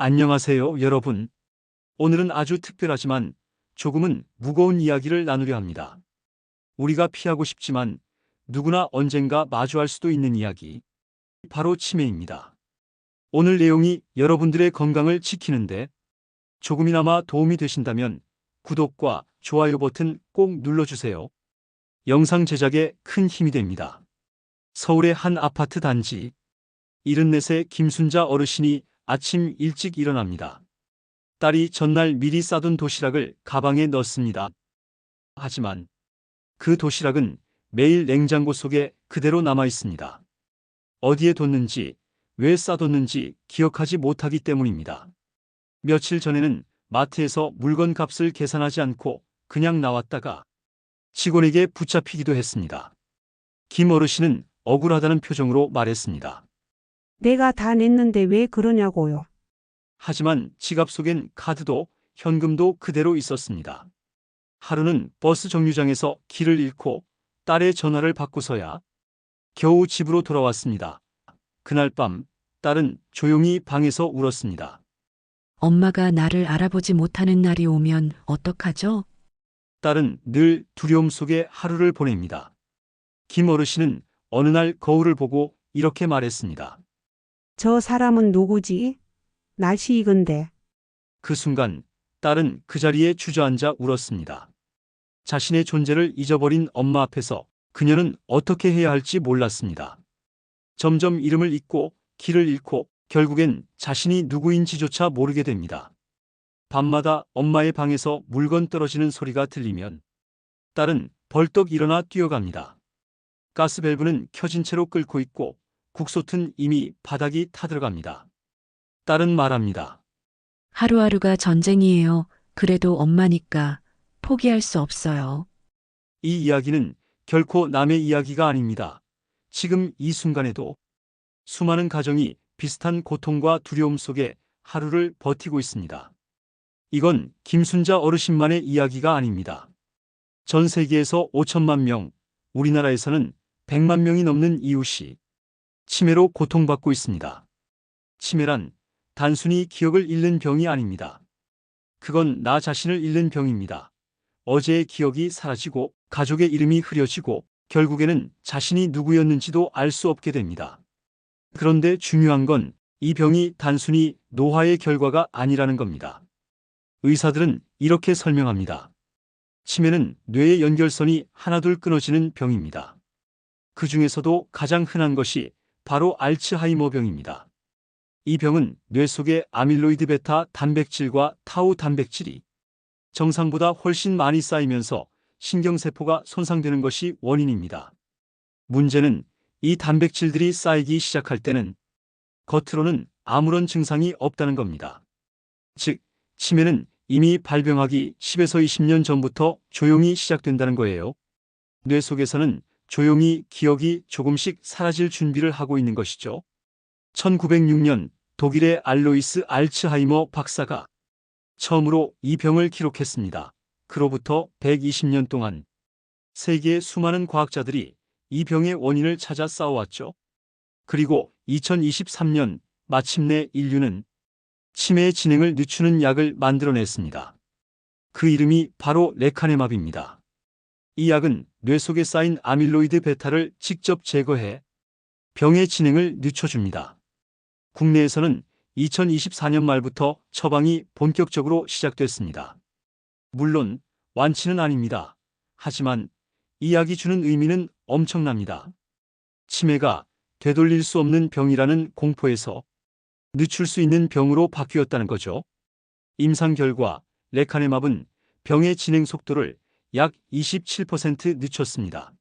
안녕하세요, 여러분. 오늘은 아주 특별하지만 조금은 무거운 이야기를 나누려 합니다. 우리가 피하고 싶지만 누구나 언젠가 마주할 수도 있는 이야기. 바로 치매입니다. 오늘 내용이 여러분들의 건강을 지키는데 조금이나마 도움이 되신다면 구독과 좋아요 버튼 꼭 눌러주세요. 영상 제작에 큰 힘이 됩니다. 서울의 한 아파트 단지. 74세 김순자 어르신이 아침 일찍 일어납니다. 딸이 전날 미리 싸둔 도시락을 가방에 넣습니다. 하지만 그 도시락은 매일 냉장고 속에 그대로 남아 있습니다. 어디에 뒀는지, 왜 싸뒀는지 기억하지 못하기 때문입니다. 며칠 전에는 마트에서 물건 값을 계산하지 않고 그냥 나왔다가 직원에게 붙잡히기도 했습니다. 김 어르신은 억울하다는 표정으로 말했습니다. 내가 다 냈는데 왜 그러냐고요. 하지만 지갑 속엔 카드도 현금도 그대로 있었습니다. 하루는 버스 정류장에서 길을 잃고 딸의 전화를 받고서야 겨우 집으로 돌아왔습니다. 그날 밤 딸은 조용히 방에서 울었습니다. 엄마가 나를 알아보지 못하는 날이 오면 어떡하죠? 딸은 늘 두려움 속에 하루를 보냅니다. 김 어르신은 어느 날 거울을 보고 이렇게 말했습니다. 저 사람은 누구지? 날씨 익은데. 그 순간 딸은 그 자리에 주저앉아 울었습니다. 자신의 존재를 잊어버린 엄마 앞에서 그녀는 어떻게 해야 할지 몰랐습니다. 점점 이름을 잊고 길을 잃고 결국엔 자신이 누구인지조차 모르게 됩니다. 밤마다 엄마의 방에서 물건 떨어지는 소리가 들리면 딸은 벌떡 일어나 뛰어갑니다. 가스밸브는 켜진 채로 끓고 있고 국솥은 이미 바닥이 타들어갑니다. 딸은 말합니다. 하루하루가 전쟁이에요. 그래도 엄마니까 포기할 수 없어요. 이 이야기는 결코 남의 이야기가 아닙니다. 지금 이 순간에도 수많은 가정이 비슷한 고통과 두려움 속에 하루를 버티고 있습니다. 이건 김순자 어르신만의 이야기가 아닙니다. 전 세계에서 5천만 명, 우리나라에서는 100만 명이 넘는 이웃이 치매로 고통받고 있습니다. 치매란 단순히 기억을 잃는 병이 아닙니다. 그건 나 자신을 잃는 병입니다. 어제의 기억이 사라지고 가족의 이름이 흐려지고 결국에는 자신이 누구였는지도 알 수 없게 됩니다. 그런데 중요한 건 이 병이 단순히 노화의 결과가 아니라는 겁니다. 의사들은 이렇게 설명합니다. 치매는 뇌의 연결선이 하나둘 끊어지는 병입니다. 그 중에서도 가장 흔한 것이 바로 알츠하이머 병입니다. 이 병은 뇌 속의 아밀로이드 베타 단백질과 타우 단백질이 정상보다 훨씬 많이 쌓이면서 신경세포가 손상되는 것이 원인입니다. 문제는 이 단백질들이 쌓이기 시작할 때는 겉으로는 아무런 증상이 없다는 겁니다. 즉, 치매는 이미 발병하기 10에서 20년 전부터 조용히 시작된다는 거예요. 뇌 속에서는 조용히 기억이 조금씩 사라질 준비를 하고 있는 것이죠. 1906년 독일의 알로이스 알츠하이머 박사가 처음으로 이 병을 기록했습니다. 그로부터 120년 동안 세계의 수많은 과학자들이 이 병의 원인을 찾아 싸워왔죠. 그리고 2023년 마침내 인류는 치매의 진행을 늦추는 약을 만들어냈습니다. 그 이름이 바로 레카네맙입니다. 이 약은 뇌 속에 쌓인 아밀로이드 베타를 직접 제거해 병의 진행을 늦춰줍니다. 국내에서는 2024년 말부터 처방이 본격적으로 시작됐습니다. 물론 완치는 아닙니다. 하지만 이 약이 주는 의미는 엄청납니다. 치매가 되돌릴 수 없는 병이라는 공포에서 늦출 수 있는 병으로 바뀌었다는 거죠. 임상 결과 레카네맙은 병의 진행 속도를 약 27% 늦췄습니다.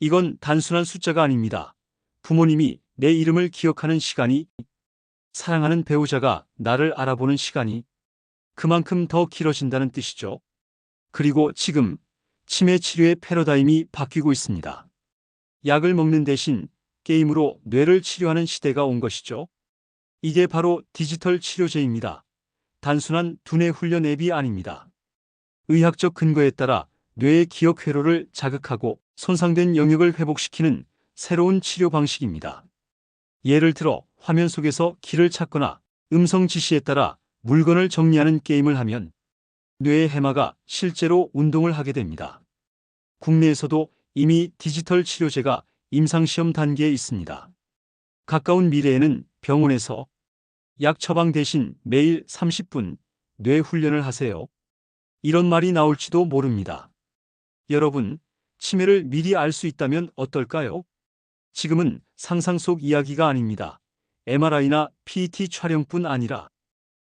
이건 단순한 숫자가 아닙니다. 부모님이 내 이름을 기억하는 시간이 사랑하는 배우자가 나를 알아보는 시간이 그만큼 더 길어진다는 뜻이죠. 그리고 지금 치매 치료의 패러다임이 바뀌고 있습니다. 약을 먹는 대신 게임으로 뇌를 치료하는 시대가 온 것이죠. 이게 바로 디지털 치료제입니다. 단순한 두뇌 훈련 앱이 아닙니다. 의학적 근거에 따라 뇌의 기억 회로를 자극하고 손상된 영역을 회복시키는 새로운 치료 방식입니다. 예를 들어 화면 속에서 길을 찾거나 음성 지시에 따라 물건을 정리하는 게임을 하면 뇌의 해마가 실제로 운동을 하게 됩니다. 국내에서도 이미 디지털 치료제가 임상시험 단계에 있습니다. 가까운 미래에는 병원에서 약 처방 대신 매일 30분 뇌 훈련을 하세요. 이런 말이 나올지도 모릅니다. 여러분, 치매를 미리 알 수 있다면 어떨까요? 지금은 상상 속 이야기가 아닙니다. MRI나 PET 촬영뿐 아니라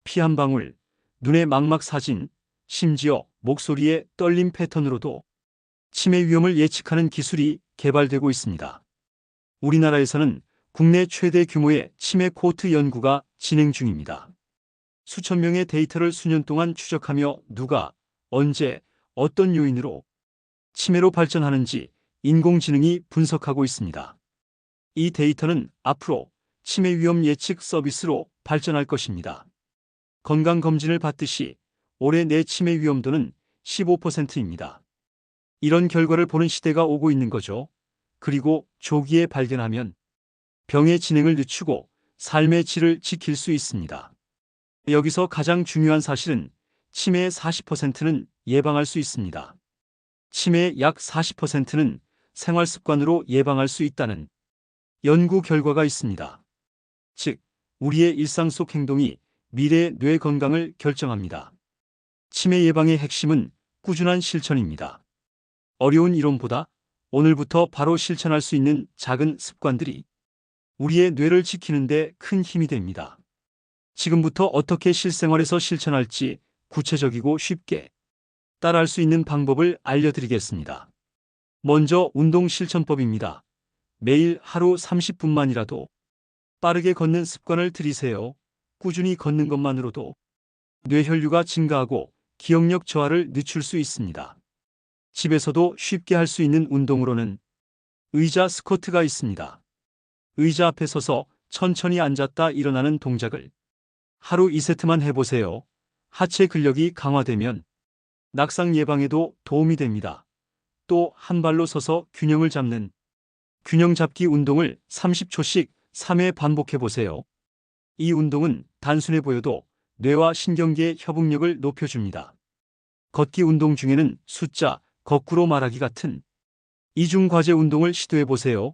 피 한 방울, 눈의 망막 사진, 심지어 목소리의 떨림 패턴으로도 치매 위험을 예측하는 기술이 개발되고 있습니다. 우리나라에서는 국내 최대 규모의 치매 코호트 연구가 진행 중입니다. 수천 명의 데이터를 수년 동안 추적하며 누가, 언제, 어떤 요인으로 치매로 발전하는지 인공지능이 분석하고 있습니다. 이 데이터는 앞으로 치매 위험 예측 서비스로 발전할 것입니다. 건강검진을 받듯이 올해 내 치매 위험도는 15%입니다. 이런 결과를 보는 시대가 오고 있는 거죠. 그리고 조기에 발견하면 병의 진행을 늦추고 삶의 질을 지킬 수 있습니다. 여기서 가장 중요한 사실은 치매의 40%는 예방할 수 있습니다. 치매의 약 40%는 생활 습관으로 예방할 수 있다는 연구 결과가 있습니다. 즉, 우리의 일상 속 행동이 미래의 뇌 건강을 결정합니다. 치매 예방의 핵심은 꾸준한 실천입니다. 어려운 이론보다 오늘부터 바로 실천할 수 있는 작은 습관들이 우리의 뇌를 지키는데 큰 힘이 됩니다. 지금부터 어떻게 실생활에서 실천할지 구체적이고 쉽게 따라할 수 있는 방법을 알려드리겠습니다. 먼저 운동 실천법입니다. 매일 하루 30분만이라도 빠르게 걷는 습관을 들이세요. 꾸준히 걷는 것만으로도 뇌혈류가 증가하고 기억력 저하를 늦출 수 있습니다. 집에서도 쉽게 할 수 있는 운동으로는 의자 스쿼트가 있습니다. 의자 앞에 서서 천천히 앉았다 일어나는 동작을 하루 2세트만 해보세요. 하체 근력이 강화되면 낙상 예방에도 도움이 됩니다. 또 한 발로 서서 균형을 잡는 균형 잡기 운동을 30초씩 3회 반복해 보세요. 이 운동은 단순해 보여도 뇌와 신경계의 협응력을 높여줍니다. 걷기 운동 중에는 숫자, 거꾸로 말하기 같은 이중 과제 운동을 시도해 보세요.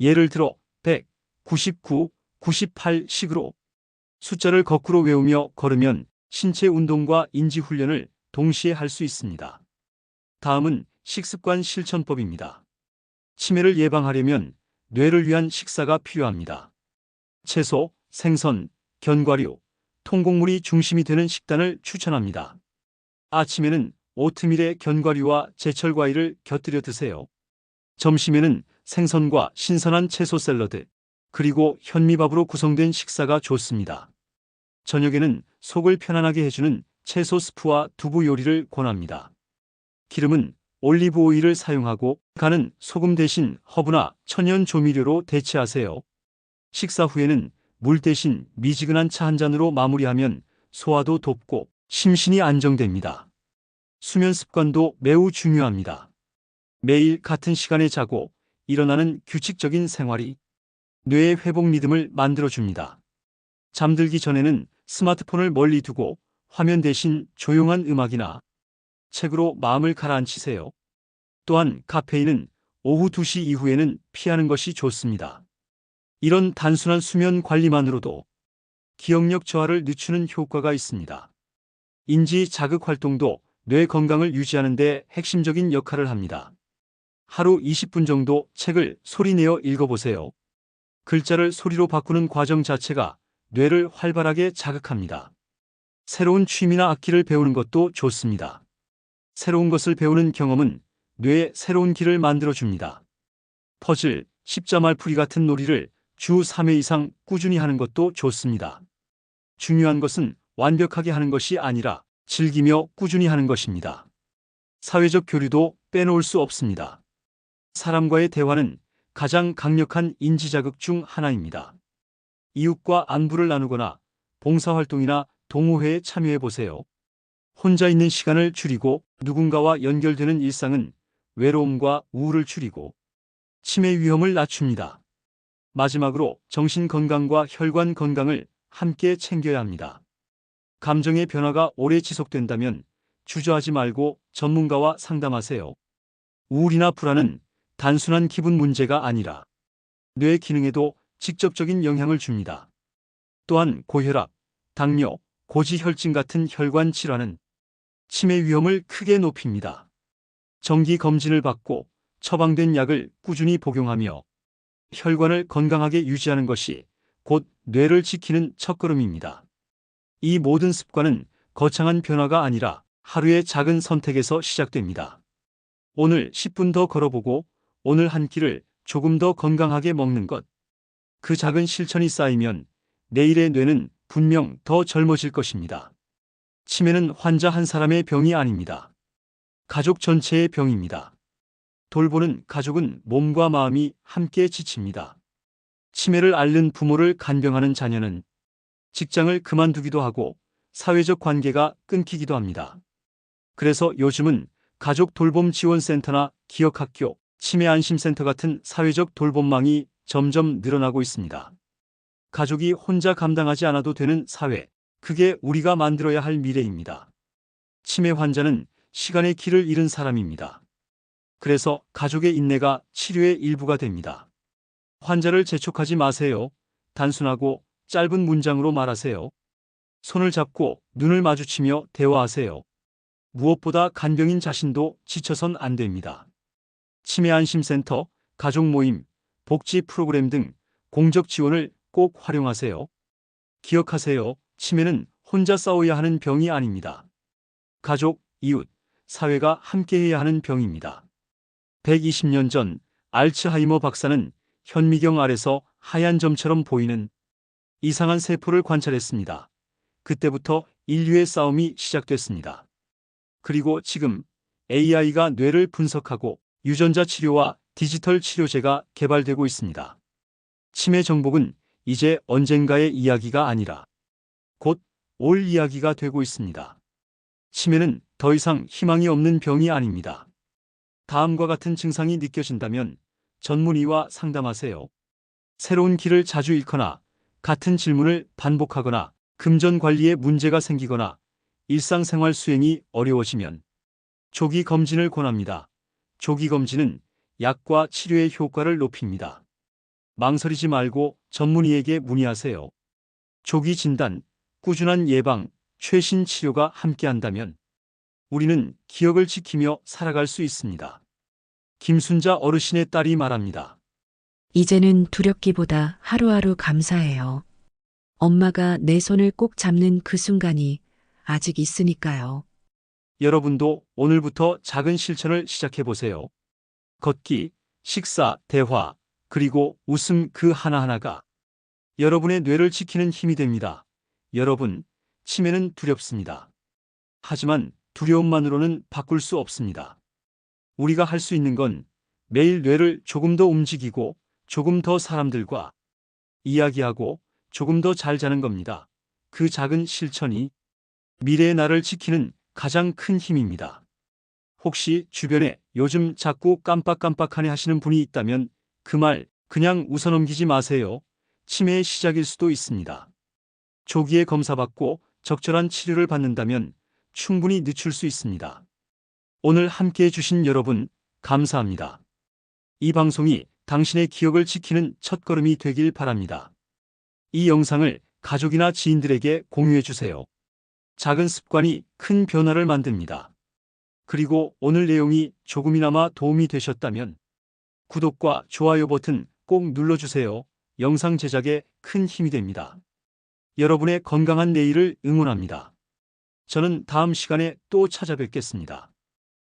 예를 들어 100, 99, 98 식으로 숫자를 거꾸로 외우며 걸으면 신체 운동과 인지 훈련을 동시에 할 수 있습니다. 다음은 식습관 실천법입니다. 치매를 예방하려면 뇌를 위한 식사가 필요합니다. 채소, 생선, 견과류, 통곡물이 중심이 되는 식단을 추천합니다. 아침에는 오트밀에 견과류와 제철 과일을 곁들여 드세요. 점심에는 생선과 신선한 채소 샐러드, 그리고 현미밥으로 구성된 식사가 좋습니다. 저녁에는 속을 편안하게 해주는 채소 스프와 두부 요리를 권합니다. 기름은 올리브 오일을 사용하고 간은 소금 대신 허브나 천연 조미료로 대체하세요. 식사 후에는 물 대신 미지근한 차 한 잔으로 마무리하면 소화도 돕고 심신이 안정됩니다. 수면 습관도 매우 중요합니다. 매일 같은 시간에 자고 일어나는 규칙적인 생활이 뇌의 회복 리듬을 만들어줍니다. 잠들기 전에는 스마트폰을 멀리 두고 화면 대신 조용한 음악이나 책으로 마음을 가라앉히세요. 또한 카페인은 오후 2시 이후에는 피하는 것이 좋습니다. 이런 단순한 수면 관리만으로도 기억력 저하를 늦추는 효과가 있습니다. 인지 자극 활동도 뇌 건강을 유지하는 데 핵심적인 역할을 합니다. 하루 20분 정도 책을 소리내어 읽어보세요. 글자를 소리로 바꾸는 과정 자체가 뇌를 활발하게 자극합니다. 새로운 취미나 악기를 배우는 것도 좋습니다. 새로운 것을 배우는 경험은 뇌에 새로운 길을 만들어줍니다. 퍼즐, 십자말풀이 같은 놀이를 주 3회 이상 꾸준히 하는 것도 좋습니다. 중요한 것은 완벽하게 하는 것이 아니라 즐기며 꾸준히 하는 것입니다. 사회적 교류도 빼놓을 수 없습니다. 사람과의 대화는 가장 강력한 인지자극 중 하나입니다. 이웃과 안부를 나누거나 봉사활동이나 동호회에 참여해 보세요. 혼자 있는 시간을 줄이고 누군가와 연결되는 일상은 외로움과 우울을 줄이고 치매 위험을 낮춥니다. 마지막으로 정신 건강과 혈관 건강을 함께 챙겨야 합니다. 감정의 변화가 오래 지속된다면 주저하지 말고 전문가와 상담하세요. 우울이나 불안은 단순한 기분 문제가 아니라 뇌 기능에도 직접적인 영향을 줍니다. 또한 고혈압, 당뇨, 고지혈증 같은 혈관 질환은 치매 위험을 크게 높입니다. 정기 검진을 받고 처방된 약을 꾸준히 복용하며 혈관을 건강하게 유지하는 것이 곧 뇌를 지키는 첫걸음입니다. 이 모든 습관은 거창한 변화가 아니라 하루의 작은 선택에서 시작됩니다. 오늘 10분 더 걸어보고 오늘 한 끼를 조금 더 건강하게 먹는 것. 그 작은 실천이 쌓이면 내일의 뇌는 분명 더 젊어질 것입니다. 치매는 환자 한 사람의 병이 아닙니다. 가족 전체의 병입니다. 돌보는 가족은 몸과 마음이 함께 지칩니다. 치매를 앓는 부모를 간병하는 자녀는 직장을 그만두기도 하고 사회적 관계가 끊기기도 합니다. 그래서 요즘은 가족 돌봄 지원센터나 기억학교, 치매 안심센터 같은 사회적 돌봄망이 점점 늘어나고 있습니다. 가족이 혼자 감당하지 않아도 되는 사회, 그게 우리가 만들어야 할 미래입니다. 치매 환자는 시간의 길을 잃은 사람입니다. 그래서 가족의 인내가 치료의 일부가 됩니다. 환자를 재촉하지 마세요. 단순하고 짧은 문장으로 말하세요. 손을 잡고 눈을 마주치며 대화하세요. 무엇보다 간병인 자신도 지쳐선 안 됩니다. 치매 안심센터, 가족 모임, 복지 프로그램 등 공적 지원을 꼭 활용하세요. 기억하세요. 치매는 혼자 싸워야 하는 병이 아닙니다. 가족, 이웃, 사회가 함께해야 하는 병입니다. 120년 전 알츠하이머 박사는 현미경 아래서 하얀 점처럼 보이는 이상한 세포를 관찰했습니다. 그때부터 인류의 싸움이 시작됐습니다. 그리고 지금 AI가 뇌를 분석하고 유전자 치료와 디지털 치료제가 개발되고 있습니다. 치매 정복은 이제 언젠가의 이야기가 아니라 곧 올 이야기가 되고 있습니다. 치매는 더 이상 희망이 없는 병이 아닙니다. 다음과 같은 증상이 느껴진다면 전문의와 상담하세요. 새로운 길을 자주 잃거나 같은 질문을 반복하거나 금전 관리에 문제가 생기거나 일상생활 수행이 어려워지면 조기 검진을 권합니다. 조기 검진은 약과 치료의 효과를 높입니다. 망설이지 말고 전문의에게 문의하세요. 조기 진단, 꾸준한 예방, 최신 치료가 함께한다면 우리는 기억을 지키며 살아갈 수 있습니다. 김순자 어르신의 딸이 말합니다. 이제는 두렵기보다 하루하루 감사해요. 엄마가 내 손을 꼭 잡는 그 순간이 아직 있으니까요. 여러분도 오늘부터 작은 실천을 시작해 보세요. 걷기, 식사, 대화, 그리고 웃음 그 하나하나가 여러분의 뇌를 지키는 힘이 됩니다. 여러분, 치매는 두렵습니다. 하지만 두려움만으로는 바꿀 수 없습니다. 우리가 할 수 있는 건 매일 뇌를 조금 더 움직이고 조금 더 사람들과 이야기하고 조금 더 잘 자는 겁니다. 그 작은 실천이 미래의 나를 지키는 가장 큰 힘입니다. 혹시 주변에 요즘 자꾸 깜빡깜빡하네 하시는 분이 있다면 그 말 그냥 웃어 넘기지 마세요. 치매의 시작일 수도 있습니다. 조기에 검사받고 적절한 치료를 받는다면 충분히 늦출 수 있습니다. 오늘 함께 해 주신 여러분, 감사합니다. 이 방송이 당신의 기억을 지키는 첫걸음이 되길 바랍니다. 이 영상을 가족이나 지인들에게 공유해 주세요. 작은 습관이 큰 변화를 만듭니다. 그리고 오늘 내용이 조금이나마 도움이 되셨다면 구독과 좋아요 버튼 꼭 눌러주세요. 영상 제작에 큰 힘이 됩니다. 여러분의 건강한 내일을 응원합니다. 저는 다음 시간에 또 찾아뵙겠습니다.